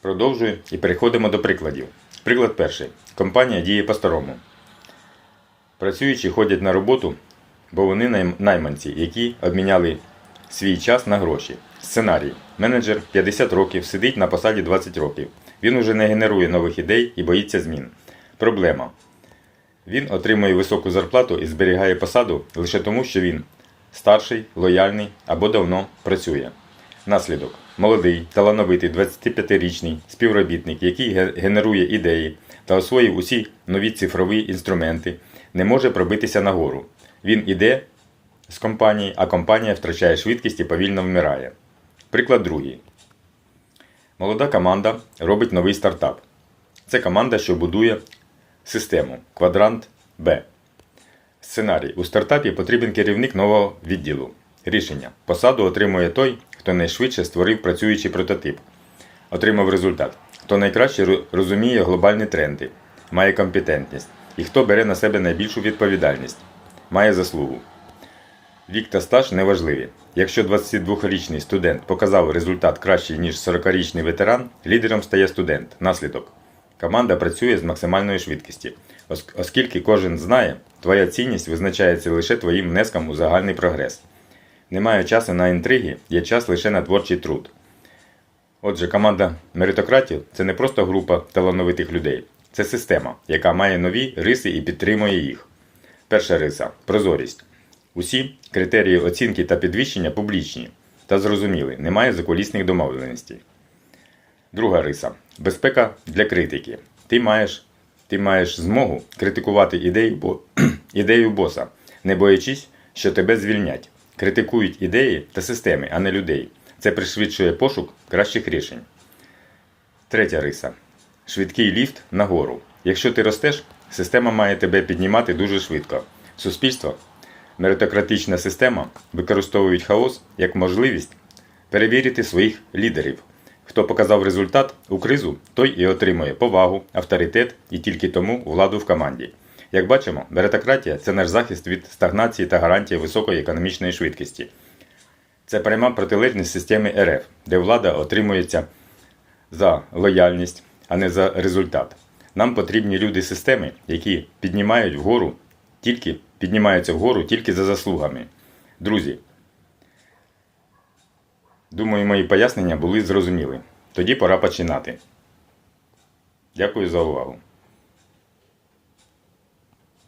Продовжую і переходимо до прикладів. Приклад перший. Компанія діє по-старому. Працюючі ходять на роботу, бо вони найманці, які обміняли свій час на гроші. Сценарій. Менеджер 50 років сидить на посаді 20 років. Він уже не генерує нових ідей і боїться змін. Проблема. Він отримує високу зарплату і зберігає посаду лише тому, що він старший, лояльний або давно працює. Наслідок. Молодий, талановитий 25-річний співробітник, який генерує ідеї та освоїв усі нові цифрові інструменти, не може пробитися нагору. Він іде з компанії, а компанія втрачає швидкість і повільно вмирає. Приклад другий. Молода команда робить новий стартап. Це команда, що будує систему квадрант Б. Сценарій. У стартапі потрібен керівник нового відділу. Рішення. Посаду отримує той, хто найшвидше створив працюючий прототип. Отримав результат. Хто найкраще розуміє глобальні тренди, має компетентність і хто бере на себе найбільшу відповідальність, має заслугу. Вік та стаж неважливі. Якщо 22-річний студент показав результат кращий, ніж 40-річний ветеран, лідером стає студент. Наслідок. Команда працює з максимальної швидкості, оскільки кожен знає, твоя цінність визначається лише твоїм внеском у загальний прогрес. Немає часу на інтриги, є час лише на творчий труд. Отже, команда меритократів це не просто група талановитих людей, це система, яка має нові риси і підтримує їх. Перша риса прозорість. Усі критерії оцінки та підвищення публічні та зрозуміли, немає закулісних домовленостей. Друга риса безпека для критики. Ти маєш, ти маєш змогу критикувати ідею, бо, ідею боса, не боячись, що тебе звільнять. Критикують ідеї та системи, а не людей. Це пришвидшує пошук кращих рішень. Третя риса швидкий ліфт нагору. Якщо ти ростеш, система має тебе піднімати дуже швидко. Суспільство, меритократична система використовують хаос як можливість перевірити своїх лідерів. Хто показав результат у кризу, той і отримує повагу, авторитет і тільки тому владу в команді. Як бачимо, меритократія це наш захист від стагнації та гарантія високої економічної швидкості. Це пряма протилежність системи РФ, де влада отримується за лояльність, а не за результат. Нам потрібні люди системи, які піднімають вгору тільки піднімаються вгору тільки за заслугами. Друзі, думаю, мої пояснення були зрозуміли. Тоді пора починати. Дякую за увагу.